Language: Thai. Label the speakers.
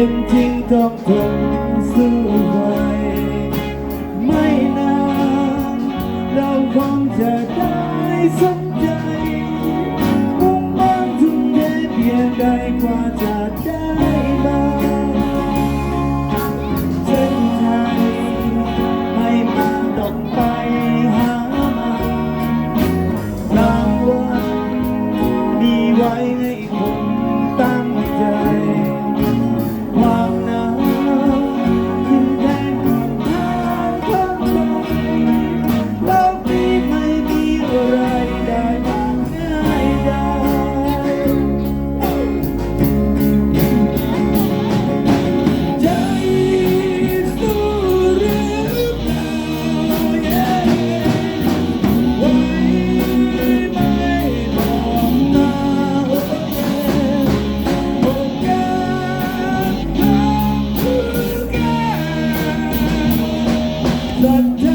Speaker 1: เป็นจริงต้องทนสู้ไว้ไม่นานเราคงจะได้สนใจ That